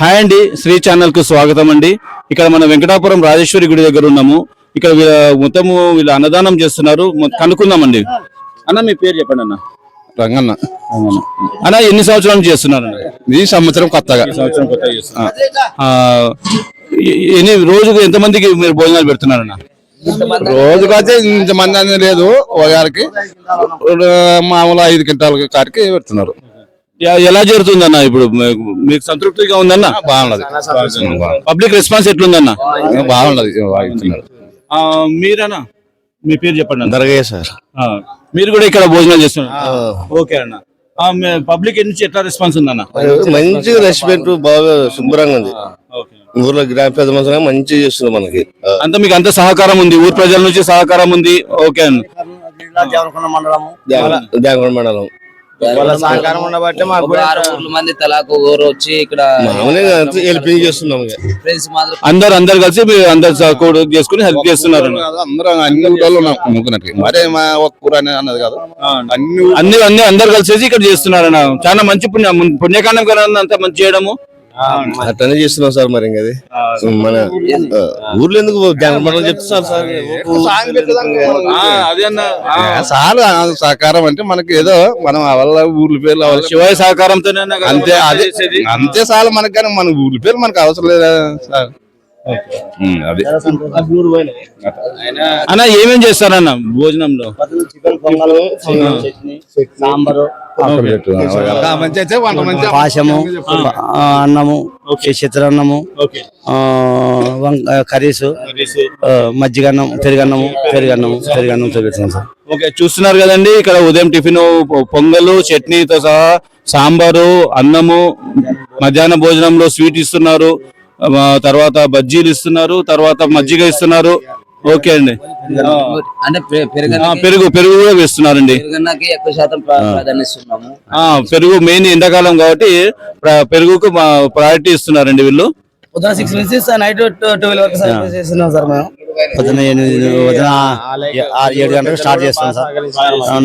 Hi అండి శ్రీ ఛానల్కు స్వాగతం అండి. ఇక్కడ మన వెంకటాపురం రాజేశ్వరి గుడి దగ్గర ఉన్నాము. ఇక్కడ మొత్తము వీళ్ళు అన్నదానం చేస్తున్నారు. కనుక్కుందామండి. అన్న మీ పేరు చెప్పండి అన్న. రంగన్న. అన్న ఎన్ని సంవత్సరాల నుంచి చేస్తున్నారు అన్న? ఈ సంవత్సరం కొత్తగా. సంవత్సరం కొత్తగా చేస్తున్నారు. ఎన్ని రోజుకు ఎంతమందికి మీరు భోజనాలు పెడుతున్నారన్న రోజుకైతే ఇంతమంది అనేది లేదు. ఒకరికి మామూలు ఐదు క్వింటాల కాడికి పెడుతున్నారు. ఎలా జరుగుతుందన్న ఇప్పుడు? మీకు- సంతృప్తిగా ఉందన్న? బాగున్నది పబ్లిక్ రెస్పాన్స్ ఎట్లుందన్న? బాగున్నది మీరన్నా? మీ పేరు చెప్పండి అన్న. దర్గా సార్. ఆ, మీరు కూడా ఇక్కడ భోజనాలు చేస్తున్నారు. ఓకే అన్న. పబ్లిక్ నుంచి ఎట్లా రెస్పాన్స్ ఉందన్న? మంచిగా రెస్పెక్ట్ బాగా శుభ్రంగా ఉంది. ఓకే. ఊర్లో గ్రామ పెద్ద మనుషులు మంచిగా చేస్తుంది మనకి. అంత మీకు అంత సహకారం ఉంది. ఊరు ప్రజల నుంచి సహకారం ఉంది. ఓకే అన్న. దేవగొండ దేవగొండ మండలం సహకారం ఉండబట్టి మాకు ఆరు ఊర్ల మంది తలాకు ఊరు వచ్చి ఇక్కడ హెల్పింగ్ చేస్తున్నాం. ఫ్రెండ్స్ మాత్రం అందరు అందరు కలిసి అందరు చేసుకుని హెల్ప్ చేస్తున్నారు. అన్న. అందరం అన్ని ముగ్గునకి మరే మా ఒక్క ఊరు అనే అన్నది కాదు. అన్ని అన్ని అన్ని అందరు కలిసేసి ఇక్కడ చేస్తున్నారు అన్న చాలా మంచి పుణ్యం పుణ్యకాండం కదా అంతా మంచి చేయడము. అట్లనే చేస్తున్నాం సార్ మరి ఇంకా అది మన ఊర్లో ఎందుకు మండలం చెప్తున్నారు సార్? ఆ సహకారం అంటే మనకి ఏదో మనం ఆ వల్ల ఊర్ల పేర్లు ఆ వల్ల శివయ్య సహకారంతోనే అంతే మనం అదే. అంతే చాలు మనకి కానీ మన ఊర్ల పేరు మనకు అవసరం లేదా సార్? అది. అన్న ఏమేం చేస్తారన్న భోజనంలో? సాంబారు పాశము ఆ, అన్నము చిత్రాన్నము కర్రీసు మజ్జిగన్నం పెరుగన్నము పెరుగన్నము పెరుగన్నం చూపిస్తాం సార్. ఓకే చూస్తున్నారు కదండి ఇక్కడ ఉదయం టిఫిన్ పొంగలు చట్నీతో సహా సాంబారు అన్నము మధ్యాహ్న భోజనంలో స్వీట్ ఇస్తున్నారు. తర్వాత బజ్జీలు ఇస్తున్నారు తర్వాత మజ్జిగ ఇస్తున్నారు. ఓకే అండి. అంటే పెరుగు పెరుగు కూడా వేస్తున్నారండి. ఎక్కువ శాతం పెరుగు మెయిన్ ఎండాకాలం కాబట్టి ప్ర- పెరుగుకు ప్రయారిటీ ఇస్తున్నారండి వీళ్ళు. పొద్దున సిక్స్ నుంచి నైట్ ట్వెల్వ్ వరకు సర్వీస్ చేస్తున్నాం సార్ మేము. ఎనిమిది పొద్దున ఏడు గంటలకు స్టార్ట్ చేస్తాం సార్.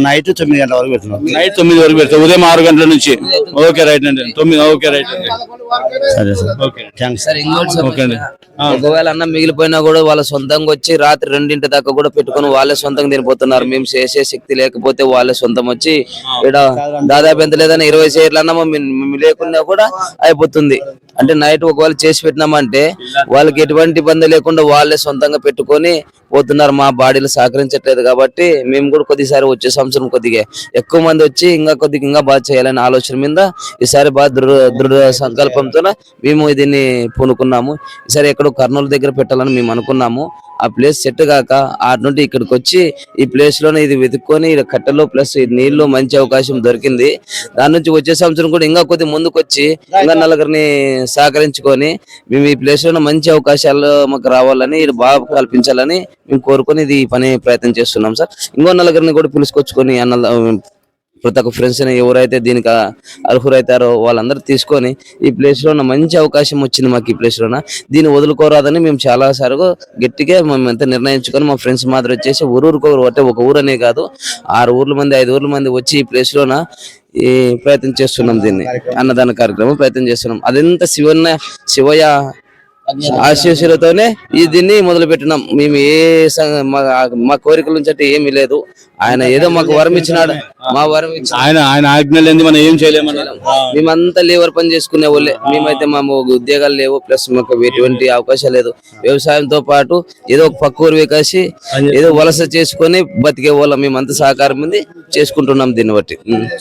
నైట్ తొమ్మిది గంటల వరకు పెడుతున్నాం నైట్ తొమ్మిది వరకు పెడతారు ఉదయం ఆరు గంటల నుంచి. ఓకే రైట్ అండి. తొమ్మిది ఓకే రైట్ అండి. సరే sir. Okay. Thanks sir okay అండి. ఒకవేళ అన్నం మిగిలిపోయినా కూడా వాళ్ళ సొంతంగా వచ్చి రాత్రి రెండింటి దాకా కూడా పెట్టుకొని వాళ్ళే సొంతంగా తినిపోతున్నారు. మేము చేసే శక్తి లేకపోతే వాళ్ళే సొంతం వచ్చి ఇక్కడ దాదాపు ఎంత లేదని ఇరవై సేర్లు అన్నమో మేము లేకున్నా కూడా అయిపోతుంది. అంటే నైట్ ఒకవేళ చేసి పెట్టినామంటే వాళ్ళకి ఎటువంటి ఇబ్బంది లేకుండా వాళ్ళే సొంతంగా పెట్టుకొని పోతున్నారు. మా బాడీలు సహకరించట్లేదు కాబట్టి మేము కూడా కొద్దిసారి వచ్చే సంవత్సరం కొద్దిగా ఎక్కువ మంది వచ్చి ఇంకా కొద్దిగా ఇంకా బాగా చేయాలనే ఆలోచన మీద ఈసారి బాగా దృఢ దృఢ సంకల్పంతో మేము దీన్ని పూనుకున్నాము. ఈసారి ఎక్కడో కర్నూలు దగ్గర పెట్టాలని మేము అనుకున్నాము. ఆ ప్లేస్ సెట్ కాక ఆటి నుండి ఇక్కడికి వచ్చి ఈ ప్లేస్లోనే ఇది వెతుక్కొని కట్టెలు ప్లస్ నీళ్ళు మంచి అవకాశం దొరికింది. దాని నుంచి వచ్చే సంవత్సరం కూడా ఇంకా కొద్ది ముందుకు వచ్చి ఇంకా నలుగురిని సహకరించుకొని మేము ఈ ప్లేస్లో మంచి అవకాశాలు మాకు రావాలని ఇది బాగా కల్పించాలని మేము కోరుకొని ఇది పని ప్రయత్నం చేస్తున్నాం సార్. ఇంకో నలుగురిని కూడా పిలుచుకొచ్చుకొని అన్న ప్రతి ఒక్క ఫ్రెండ్స్ ఎవరైతే దీనికి అర్హురైతారో వాళ్ళందరూ తీసుకొని ఈ ప్లేస్లో మంచి అవకాశం వచ్చింది మాకు ఈ ప్లేస్ లోన దీన్ని వదులుకోరాదని మేము చాలా సార్లు గట్టిగా మేము ఎంత నిర్ణయించుకొని మా ఫ్రెండ్స్ మాత్రం వచ్చేసి ఊరూరుకు అంటే ఒక ఊరనే కాదు ఆరు ఊర్ల మంది ఐదు ఊర్ల మంది వచ్చి ఈ ప్లేస్ లోన ఈ ప్రయత్నం చేస్తున్నాం దీన్ని. అన్నదాన కార్యక్రమం ప్రయత్నం చేస్తున్నాం. అదంతా శివన్న శివయ్య ఆశీస్సులతోనే ఈ దీన్ని మొదలు పెట్టినాం మేము ఏ మా కోరికల నుంచి అంటే ఏమీ లేదు. ఆయన ఏదో మాకు వరం ఇచ్చినాడు. మా వరం ఆయన ఆయన ఆజ్ఞ లేని మనం ఏం చేయలేమన్నా మేమంతా లేబర్ పని చేసుకునే వాళ్ళే. మేమైతే మా ఉద్యోగాలు లేవు. ప్లస్ మాకు ఎటువంటి అవకాశం లేదు. వ్యవసాయంతో పాటు ఏదో ఒక పక్క ఊరు వేకాసి ఏదో వలస చేసుకొని బతికే వాళ్ళం. మేమంతా సహకారం ఉంది. చేసుకుంటున్నాం దీన్ని బట్టి.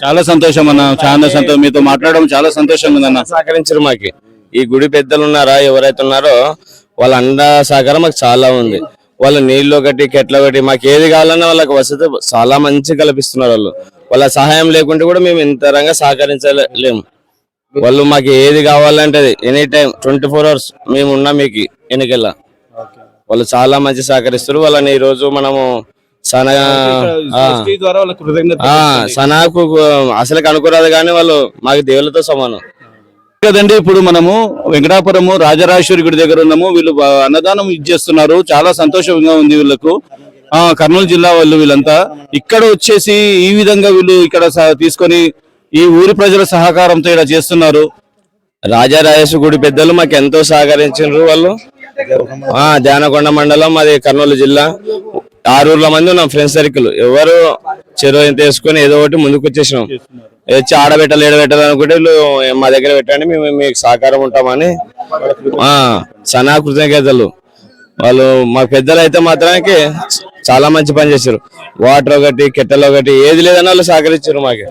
చాలా సంతోషం అన్న చాలా సంతోషం. మీతో మాట్లాడడం చాలా సంతోషంగా ఉందన్న. సహకరించరు మాకి. ఈ గుడి పెద్దలు ఉన్నారా ఎవరైతే ఉన్నారో వాళ్ళ అండ సహకారం మాకు చాలా ఉంది. వాళ్ళ నీళ్ళు ఒకటి కెట్ల ఒకటి మాకు ఏది కావాలన్నా వాళ్ళకి వసతి చాలా మంచి కల్పిస్తున్నారు వాళ్ళు. వాళ్ళ సహాయం లేకుంటే కూడా మేము ఇంత రంగా సహకరించలేము. వాళ్ళు మాకు ఏది కావాలంటే any time twenty four hours మేము ఉన్నాం మీకు ఎన్నికెళ్ళ వాళ్ళు చాలా మంచి సహకరిస్తారు వాళ్ళని ఈ రోజు మనము సనాకు అసలు కనుకోరాదు కానీ వాళ్ళు మాకు దేవులతో సమానం. కదండి ఇప్పుడు మనము వెంకటాపురము రాజరాజేశ్వరి గుడి దగ్గర ఉన్నాము. వీళ్ళు అన్నదానం ఇచ్చేస్తున్నారు చాలా సంతోషంగా ఉంది వీళ్ళకు. ఆ కర్నూలు జిల్లా వాళ్ళు వీళ్ళంతా. ఇక్కడ వచ్చేసి ఈ విధంగా వీళ్ళు ఇక్కడ తీసుకొని ఈ ఊరి ప్రజల సహకారంతో ఇక్కడ చేస్తున్నారు. రాజారాజేశ్వర గుడి పెద్దలు మాకు ఎంతో సహకరించారు వాళ్ళు. ఆ ధ్యానకొండ మండలం అది కర్నూలు జిల్లా. ఆరూర్ల మంది ఉన్నాం ఫ్రెండ్స్ సర్కిల్ ఎవరు చెరువు ఎంత వేసుకొని ఏదో ఒకటి ముందుకు వచ్చేసినాం. వచ్చి ఆడబెట్టాలి ఏడబెట్టాలి అనుకుంటే వీళ్ళు మా దగ్గర పెట్టండి మేము మీకు సహకారం ఉంటామని. ఆ సనా కృతజ్ఞతలు. వాళ్ళు మా పెద్దలు అయితే మాత్రానికి చాలా మంచి పని చేశారు. వాటర్ ఒకటి కెట్టెలు ఒకటి ఏది లేదన్నా వాళ్ళు సహకరించారు మాకు.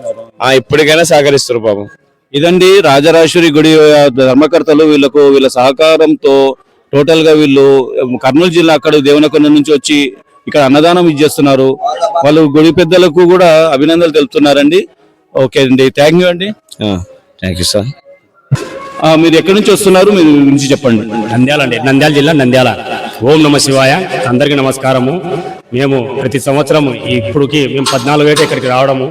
ఆ ఇప్పటికైనా సహకరిస్తారు పాపం. ఇదండి రాజరాజేశ్వరి గుడి ధర్మకర్తలు వీళ్ళకు వీళ్ళ సహకారంతో టోటల్గా వీళ్ళు కర్నూలు జిల్లా అక్కడ దేవనకొండ నుంచి వచ్చి ఇక్కడ అన్నదానం ఇచ్చేస్తున్నారు. వాళ్ళు గుడి పెద్దలకు కూడా అభినందనలు తెలుపుతున్నారండి. ఓకే అండి. థ్యాంక్ యూ అండి. థ్యాంక్ యూ సార్ ఆ, మీరు ఎక్కడి నుంచి వస్తున్నారు? మీరు గురించి చెప్పండి. నంద్యాల అండి. నంద్యాల జిల్లా నంద్యాల. ఓం నమ శివాయ. అందరికీ నమస్కారము. మేము ప్రతి సంవత్సరం ఇప్పుడుకి మేము పద్నాలుగు ఏట ఇక్కడికి రావడము.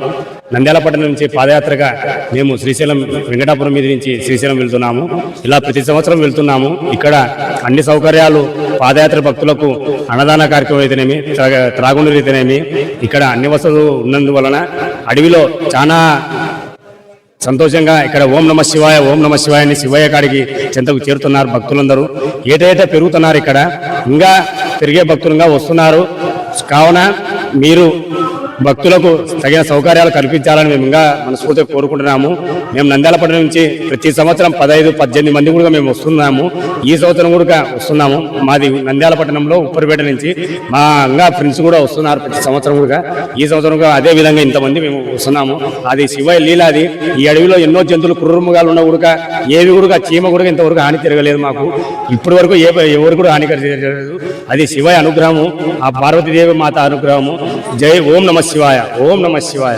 నంద్యాల పట్టణం నుంచి పాదయాత్రగా మేము శ్రీశైలం వెంకటాపురం మీద నుంచి శ్రీశైలం వెళ్తున్నాము. ఇలా ప్రతి సంవత్సరం వెళ్తున్నాము. ఇక్కడ అన్ని సౌకర్యాలు పాదయాత్ర భక్తులకు అన్నదాన కార్యక్రమం అయితేనేమి త్రాగ- త్రాగునీరు అయితేనేమి ఇక్కడ అన్ని వసతులు ఉన్నందువలన అడవిలో చాలా సంతోషంగా ఇక్కడ ఓం నమ శివాయ ఓం నమ శివాయ అని శివయ్య కాడికి చెంతకు చేరుతున్నారు భక్తులందరూ. ఏటేటా పెరుగుతున్నారు ఇక్కడ ఇంకా పెరిగే భక్తులుగా వస్తున్నారు. కావున మీరు భక్తులకు తగిన సౌకర్యాలు కల్పించాలని మేము ఇంకా మనస్ఫూర్తిగా కోరుకుంటున్నాము. మేము నంద్యాలపట్నం నుంచి ప్రతి సంవత్సరం పదహైదు పద్దెనిమిది మంది కూడా మేము వస్తున్నాము. ఈ సంవత్సరం కూడా వస్తున్నాము. మాది నంద్యాలపట్నంలో ఉప్పరిపేట నుంచి మా ఇంకా ఫ్రెండ్స్ కూడా వస్తున్నారు ప్రతి సంవత్సరం కూడా. ఈ సంవత్సరం కూడా అదే విధంగా ఇంతమంది మేము వస్తున్నాము. అది శివ లీలాది ఈ అడవిలో ఎన్నో జంతువులు కుర్రుముగాలు ఉన్న కూడా ఏవి కూడా చీమ కూడా ఇంతవరకు హాని తిరగలేదు మాకు. ఇప్పటి వరకు ఏ ఎవరు కూడా హాని తిరగలేదు. అది శివ అనుగ్రహము ఆ పార్వతీదేవి మాత అనుగ్రహము. జై ఓం నమ శివాయ. ఓం నమ శివాయ.